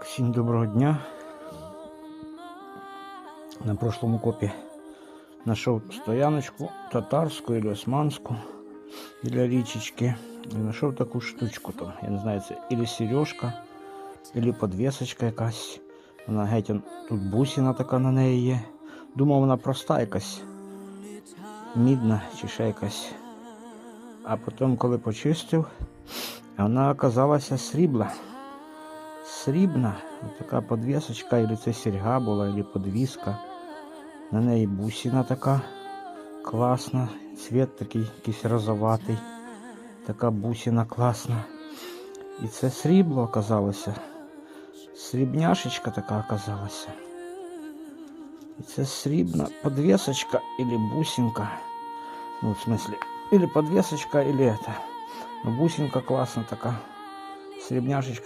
Так, всім доброго дня. На прошлому копі знайшов стояночку татарську или османську біля річечки. І знайшов таку штучку там. Я не знаю, це или сережка, или подвісочка якась. Вона геть тут бусина така на неї є. Думав, вона проста якась. Мідна чи ще якась. А потім, коли почистив, вона оказалася срібла срібна, така подвісочка, или це серьга була, или подвіска. На неї бусина така класна. Цвіт такий якийсь розоватий. Така бусина класна. І це срібло оказалося. Срібняшечка така оказалася. І це срібна подвісочка или бусинка. Ну, в смысле, или подвесочка, или это. Ну, бусинка класна така. Срібняшечка